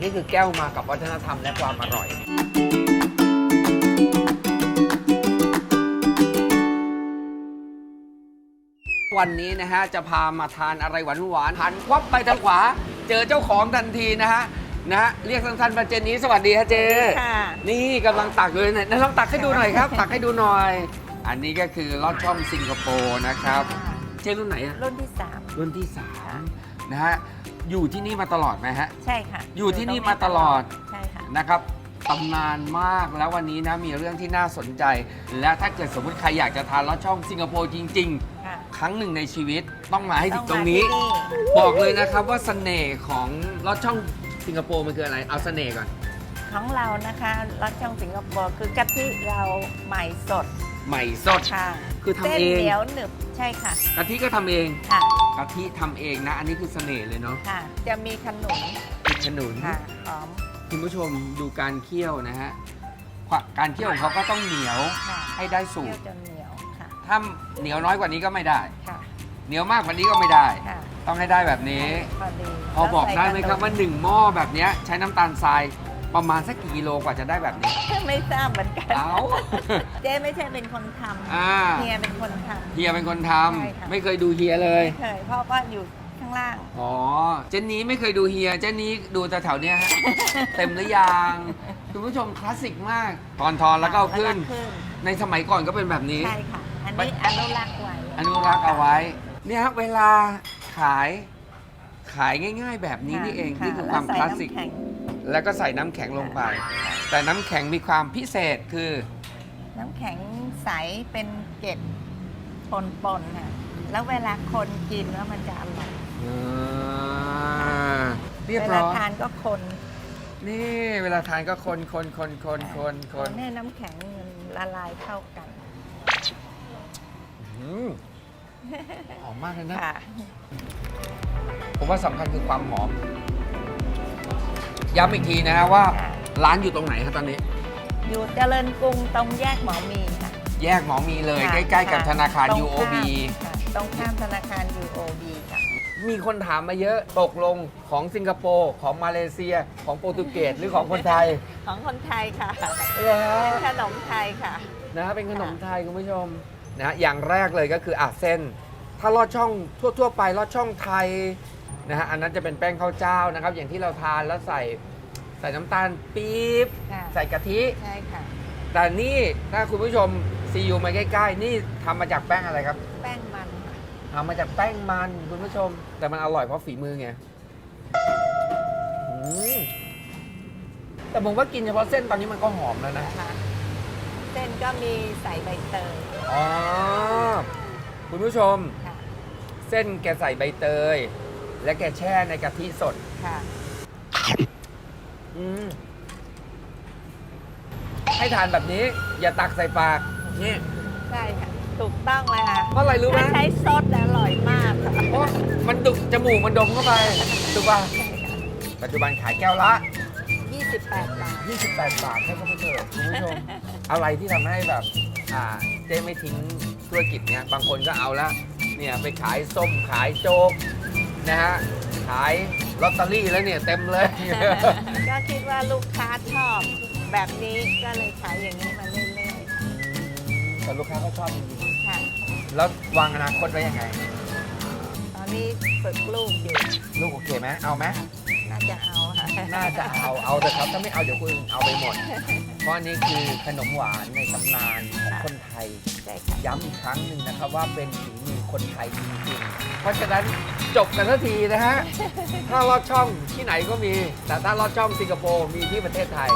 นี่คือแก้วมากับวัฒนธรรมและความอร่อย วันนี้นะฮะจะพามาทานอะไรหวานหวานๆหันควับไปทางขวา เจอเจ้าของทันทีนะฮะนะฮะเรียกสั้นๆมาเจนนี้สวัสดีฮะเจค่ะนี่กำลังตักเลยนะลองตักให้ดูหน่อยครับ ตักให้ดูหน่อย อันนี้ก็คือลอดช่องสิงคโปร์นะครับ เจรุ่นไหนอะรุ่นที่รุ่นที่สามนะฮะ อยู่ที่นี่มาตลอดไหมฮะ3ใช่ค่ะอยู่ที่นี่มาตลอด ใช่ค่ะ นะครับตำนานมากแล้ววันนี้นะมีเรื่องที่น่าสนใจ และถ้าเกิดสมมติใครอยากจะทานลอดช่องสิงคโปร์จริง ค่ะๆ ครั้งหนึ่งในชีวิตต้องมาให้ถึงตรงมานี้ที่บอกเลยนะครับว่าเสน่ห์ของลอดช่องสิงคโปร์มันคืออะไรเอาเสน่ห์ก่อนของเรานะคะรสช่องสิงคโปร์คือกะทิเราใหม่สดใหม่สด ค่ะคือทำเส้นเองเหนียวหนึบใช่ค่ะกะทิก็ทำเอง ค่ะ กะทิทำเองนะ อันนี้คือเสน่ห์เลยเนาะค่ะ จะมีขนุนติดขนุน ค่ะหอมคุณผู้ชมดูการเคี่ยวนะฮะความการเคี่ยวของเขาก็ต้องเหนียวค่ะให้ได้สูเคี่ยตวร จนเหนียวค่ะถ้าเหนียวน้อยกว่านี้ก็ไม่ได้ ค่ะเหนียวมากกว่านี้ก็ไม่ได้ ค่ะต้องให้ได้แบบนี้ พอดีพอบอกได้ไหมแล้วครับใส่ว่าหนึ่งหม้อแบบเนี้ยใช้น้ำตาลทราย ประมาณสักกี่กิโลกว่าจะได้แบบนี้ขนมไม่ทราบเหมือนกันเอาเจ๊ไม่ใช่เป็นคนทอ่าำเฮียเป็นคนท เฮียเป็นคนทใช่ค่ะำไม่เคยดูเฮียเลยำไม่เคยพ่อก็อยู่ข้างล่าง อ๋อ เจนนี้ไม่เคยดูเฮีย เจนนี้ดูแต่แถวๆเนี้ยฮะ เต็มหรือยัง คุณผู้ชมคลาสสิกมากทอนทอนแล้วก็เอาขึ้น แล้วก็ขึ้น ในสมัยก่อนก็เป็นแบบนี้ ใช่ค่ะ อันนี้อนุรักษ์ไว้อนุรักษ์เอาไว้ เนี่ยฮะเวลาขายขายง่าย ๆ แบบนี้นี่เองะนี่คือความแล้คลาสใส่สิกน้ำแข็ง แล้วก็ใส่น้ำแข็งลงไป แต่น้ำแข็งมีความพิเศษคือน้ำแข็งใสเป็นเกล็ดปนๆค่ะแล้วเวลาคนกินแล้วมันจะอร่อยอ่าเรียบเวร้ลาอยทานก็คนนี่เวลาทานก็คนคนคนคนคนคคนนให้น้ำแข็งมันละลายเข้ากันอืมหอมมากเลยนะ ค่ะ ผมว่าสำคัญคือความหอม ย้ำอีกทีนะฮะว่าค่ะร้านอยู่ตรงไหนครับตอนนี้ อยู่เจริญกรุงตรงแยกหมอมีค่ะแยกหมอมีเลยค่ะใกล้ ๆ กับค่ะธนาคารตรงข้าม UOB ค่ะตรงข้ามธนาคาร UOB ค่ะ มีคนถามมาเยอะตกลงของสิงคโปร์ของมาเลเซียของโปรตุเกสหรือของคนไทยของคนไทยค่ะ เหรอเป็นขนมไทยค่ะ นะฮะเป็นขนมไทยคุณผู้ชมนะอย่างแรกเลยก็คืออะเส้น ถ้าลอดช่องทั่ว ๆ ไปลอดช่องไทย นะฮะอันนั้นจะเป็นแป้งข้าวเจ้านะครับ อย่างที่เราทานแล้วใส่ใส่น้ำตาลปี๊บค่ะ ใส่กะทิ ใช่ค่ะ แต่นี่ถ้าคุณผู้ชมซีอูมาใกล้ๆ นี่ทำมาจากแป้งอะไรครับแป้งมันค่ะทำมาจากแป้งมันคุณผู้ชม แต่มันอร่อยเพราะฝีมือไงอืมแต่ผมว่ากินเฉพาะเส้นตอนนี้มันก็หอมแล้วนะค่ะเส้นก็มีใส่ใบเตยอ๋อ คุณผู้ชม ค่ะ เส้นแกใส่ใบเตย และแกแช่ในกะทิสด ค่ะ อืม ให้ทานแบบนี้ อย่าตักใส่ปาก นี่ ใช่ค่ะ ถูกต้องเลยค่ะเพราะอะไรรู้ไหมถ้าใช้ซดแล้วอร่อยมากค่ะเพราะมันดุจมูกมันดมเข้าไปถูกป่ะใช่ค่ะปัจจุบันขายแก้วละ 28 บาท 28 บาทให้เข้าไปเถอะคุณผู้ชม อะไรที่ทำให้แบบ อ่า เจ๊ไม่ทิ้งธุรกิจเนี้ย บางคนก็เอาละ เนี่ยไปขายส้มขายโจ๊ก นะฮะขายลอตเตอรี่แล้วเนี่ยเต็มเลย ก็คิดว่าลูกค้าชอบแบบนี้ก็เลยขายอย่างนี้มาเรื่อยแต่ลูกค้าก็ชอบจริงๆค่ะ ๆแล้ววางอนาคตไว้ยังไง ตอนนี้ฝึกลูกอยู่ ลูกโอเคไหมเอาไหมน่าจะเอาค่ะ น่าจะเอาเอาเถอะครับถ้าไม่เอาเดี๋ยวคนอื่นเอาไปหมด เพราะอันนี่คือขนมหวานในตำนานของคนไทย ใช่ค่ะ ย้ำอีกครั้งหนึ่งนะครับว่าเป็นฝีมือคนไทยจริงๆ เพราะฉะนั้นจบกันทันทีนะฮะ ถ้าลอดช่องที่ไหนก็มี แต่ถ้าลอดช่องสิงคโปร์มีที่ประเทศไทย